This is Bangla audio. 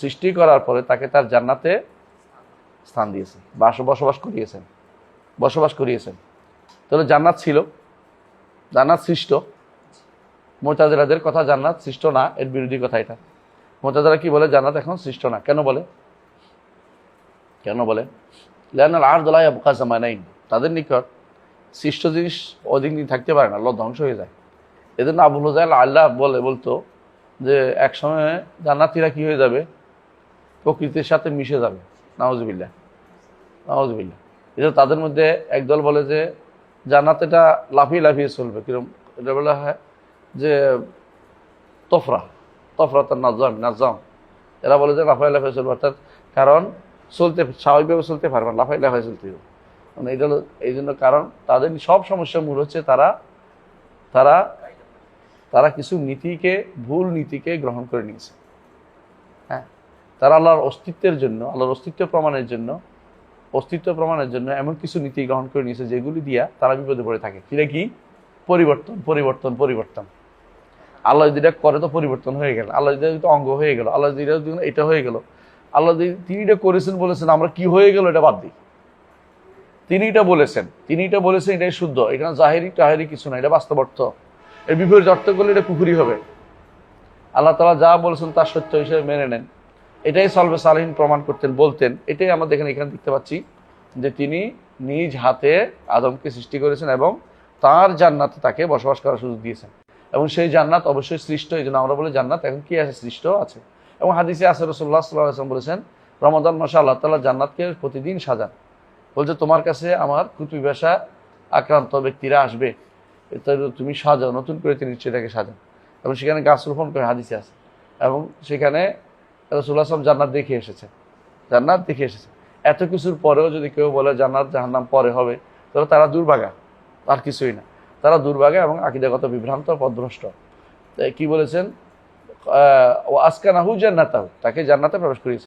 সৃষ্টি করার পরে তাকে তার জান্নাতে স্থান দিয়েছেন বাস বসবাস করিয়েছেন বসবাস করিয়েছেন। তাহলে জান্নাত ছিল, জান্নাত সৃষ্ট। মোতাজেরাদের কথা জান্নাত সৃষ্ট না, এর বিরোধী কথা এটা। মোতাজেরা কি বলে? জান্নাত এখন সৃষ্ট না। কেন বলে? কেন বলে? লেনাল আর দোলাই আবকা জামানাইন। তাদের নিকট সৃষ্ট জিনিস অধিক দিন থাকতে পারে না, আল্লাহ ধ্বংস হয়ে যায়। এজন্য আবুল হুজাইল আল্লাহ বলে, বলতো যে, একসময় জান্নাতিরা কি হয়ে যাবে? প্রকৃতির সাথে মিশে যাবে। নওয়াজবিল্লা নওয়াজবিল্লা এটা তাদের মধ্যে একদল বলে যে, জান্নাত এটা লাফিয়ে লাফিয়ে চলবে। কিরম এটা বলা হয় যে, তফরা তফরা তার নাজাম নাজাম। এরা বলে যে লাফাই লাফাই চলবে। অর্থাৎ কারণ চলতে, স্বাভাবিকভাবে চলতে পারবে না। লাফাই লাফাই চলতে হবে। মানে এটা হলো এই জন্য কারণ তাদের সব সমস্যার মূল হচ্ছে তারা তারা তারা কিছু নীতিকে, ভুল নীতিকে গ্রহণ করে নিয়েছে। তারা আল্লাহর অস্তিত্বের জন্য, আল্লাহর অস্তিত্ব প্রমাণের জন্য, অস্তিত্ব প্রমাণের জন্য এমন কিছু নীতি গ্রহণ করে নিয়েছে যেগুলি দিয়া তারা বিপদে পড়ে থাকে। সেটা কি? পরিবর্তন পরিবর্তন পরিবর্তন। আল্লাহ যদি এটা করে তো পরিবর্তন হয়ে গেল। আল্লাহ যদি এটা অঙ্গ হয়ে গেল, আল্লাহ যদি এটা- এটা হয়ে গেল, আল্লাহ তিনি এটা করেছেন বলেছেন, আমরা কি হয়ে গেল এটা বাদ দিই। তিনি এটা বলেছেন, তিনি এটা বলেছেন, এটাই শুদ্ধ। এখানে জাহেরি টাহেরি কিছু না, এটা বাস্তব অর্থ এর বিপরীত অর্থ করলে এটা পুকুরি হবে। আল্লাহ তালা যা বলেছেন তার সত্য হিসেবে মেনে নেন। এটাই সলবে সালহীন প্রমাণ করতেন বলতেন। এটাই আমরা দেখেন এখানে দেখতে পাচ্ছি যে তিনি নিজ হাতে আদমকে সৃষ্টি করেছেন এবং তার জান্নাতে তাকে বসবাস করার সুযোগ দিয়েছেন। এবং সেই জান্নাত অবশ্যই সৃষ্ট, এই জন্য আমরা বলি জান্নাত, এখন কি আছে? সৃষ্ট আছে। এবং হাদিসে আসর রসুল্লাহ সাল্লাহ আসলাম বলেছেন, রমাদান মাসা আল্লাহ তালা জান্নাতকে প্রতিদিন সাজান। বলছে, তোমার কাছে আমার কুতুবিবাসা আক্রান্ত ব্যক্তিরা আসবে। তুমি সাজাও, নতুন করে তিনি সেটাকে সাজান। এবং সেখানে গাছ রোপণ করে হাদিসে আছে। এবং সেখানে রসুল্লাহ আসলাম জান্নাত দেখে এসেছে। জান্নাত দেখে এসেছে। এত কিছুর পরেও যদি কেউ বলে জান্নাত জাহান্নাম পরে হবে, তাহলে তারা দুর্ভাগা। আর কিছুই না। তারা দুর্ভাগা এবং আকিদাগত বিভ্রান্ত পদভ্রষ্ট। কি বলেছেন? ও আজকানাহু জান্নাতাহু। তাকে জান্নাতে প্রবেশ করিয়েছে।